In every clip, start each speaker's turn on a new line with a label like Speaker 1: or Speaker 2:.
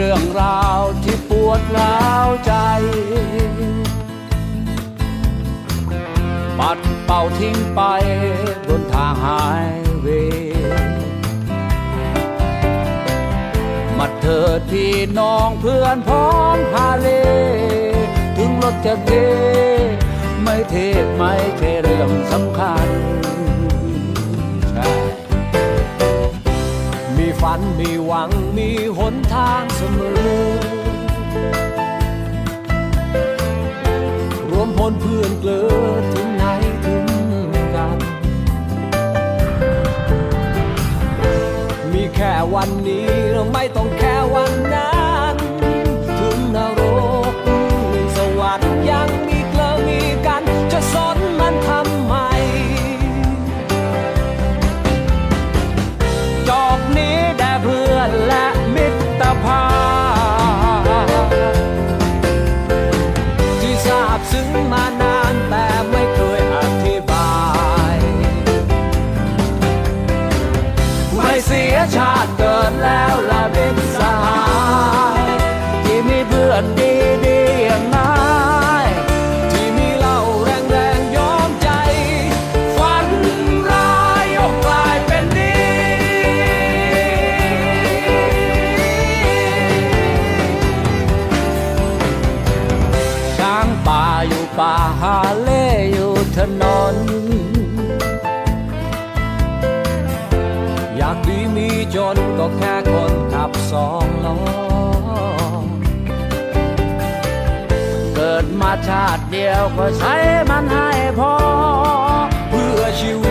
Speaker 1: เรื่องราวที่ปวดร้าวใจ ปัดเป่าทิ้งไปบนทางหายเวย์มาเถิดพี่น้องเพื่อนพ้องฮาเล ถึงรถจะเท ไม่เทศไม่ใช่เรื่องสำคัญใช่
Speaker 2: มีฝันมีหวังมีหนทาง เสมอ รวมพลเพื่อนเกลือถึงไหนถึงกัน มีแค่วันนี้เราไม่ต้องแค่ ถนน
Speaker 1: อ
Speaker 2: ยา
Speaker 1: กดีมี
Speaker 2: จ
Speaker 1: นก็
Speaker 2: แค่คนขับสองล้อ
Speaker 1: เกิดมาชาติเดียวก็ใช้มันให้พอ
Speaker 2: เพื่อชีวิต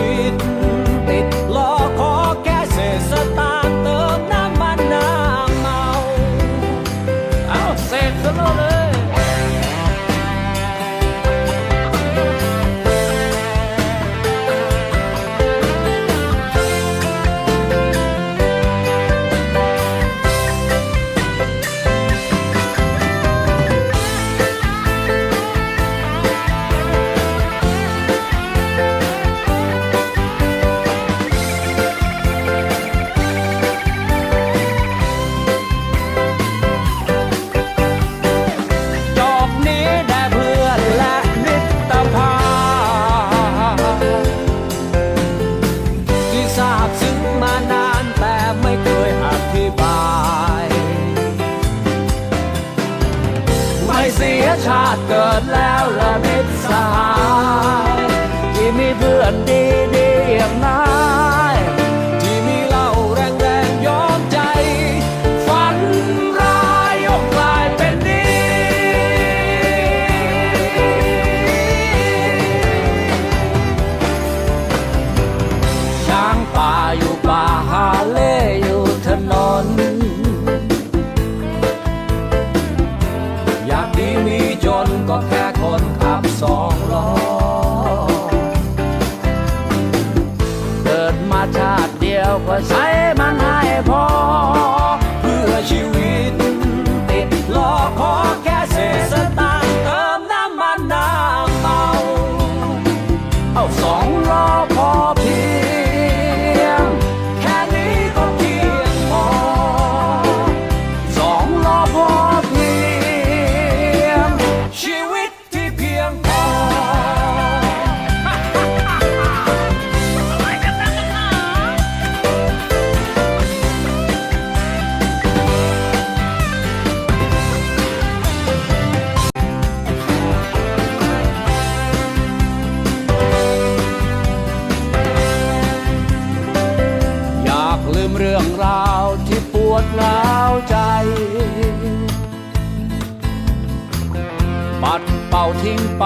Speaker 1: ช้า รื่อง
Speaker 2: รา
Speaker 1: ว
Speaker 2: ที่
Speaker 1: ปวดร้าวใจ ปัดเป่าทิ้งไป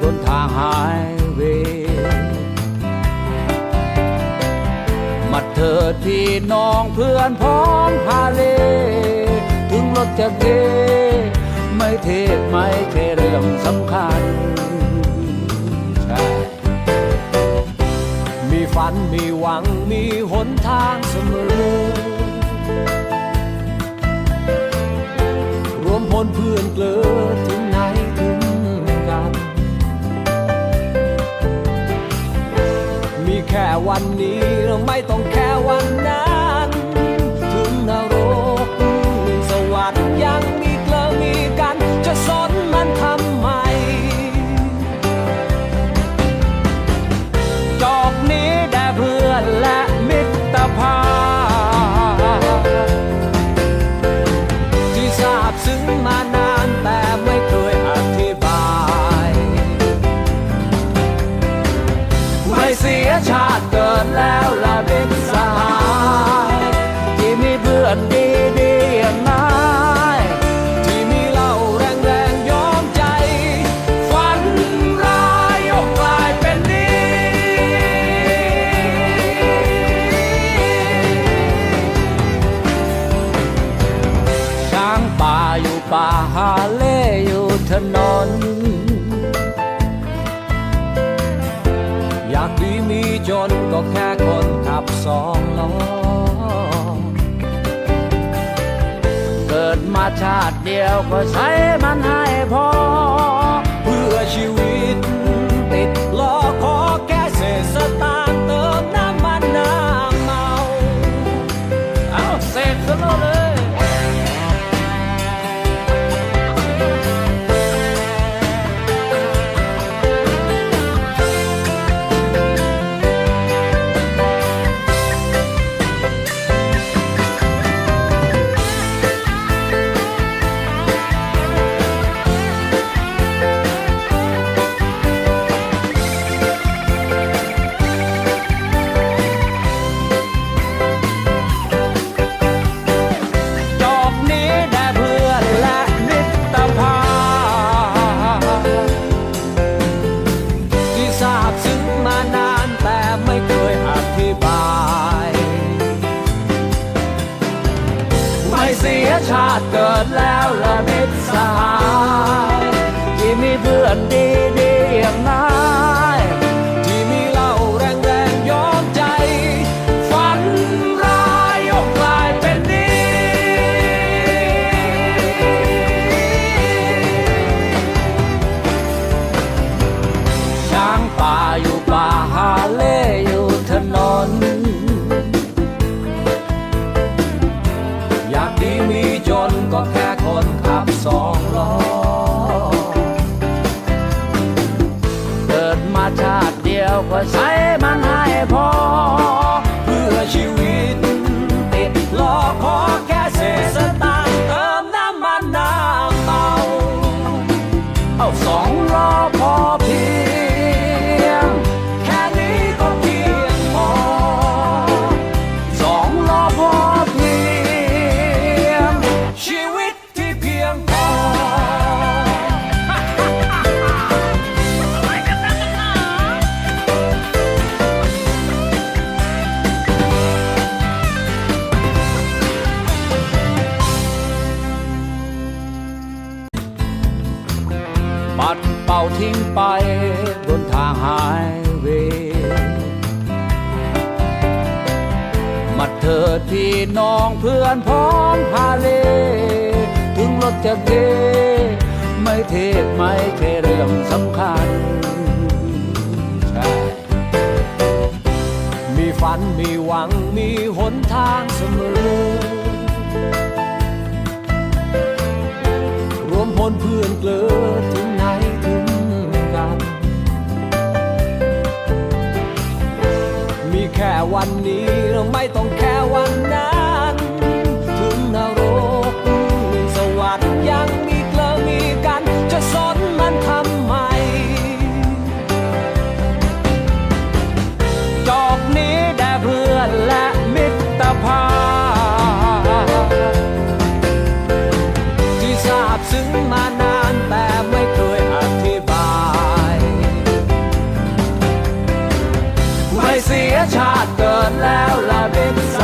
Speaker 1: บนทางหายเวย์มาเถิดพี่น้องเพื่อนพ้องฮาเล ถึงรถจะเท ไม่เทไม่ใช่เรื่องสำคัญ
Speaker 2: ฝันมีหวังมีหนทางเสมอ รวมพลเพื่อนเกลือถึงไหนถึงกัน มีแค่วันนี้เราไม่ต้อง ใเสี
Speaker 1: ยชาติเกิ
Speaker 2: ดแล้
Speaker 1: วลา
Speaker 2: เด็
Speaker 1: กสหายที่มีเพื่อนดีดีอย่างนาย
Speaker 2: ที่มีเล่าแรงแรงยอมใจ
Speaker 1: ฝันร้ายยกกลายเป็นดีช้างป่าอยู่ป่าหาเล่อยู่ถนน
Speaker 2: องล้อ
Speaker 1: เกิดมาชาติเดียวก็ใช้มันให้พอ
Speaker 2: เพื่อชีวิต ชาติเกิ
Speaker 1: ดแล้
Speaker 2: ว
Speaker 1: ละมิ ทิ้งไปบนทางไฮเวมาเถิดพี่น้องเพื่อนพ้องพาเล ถึงรถจะเทไม่เทศไม่ใช่เรื่องสำคัญใช่
Speaker 2: มีฝันมีหวังมีหนทางเสมอรวมพลเพื่อนเกลือ ต้องแค่
Speaker 1: ช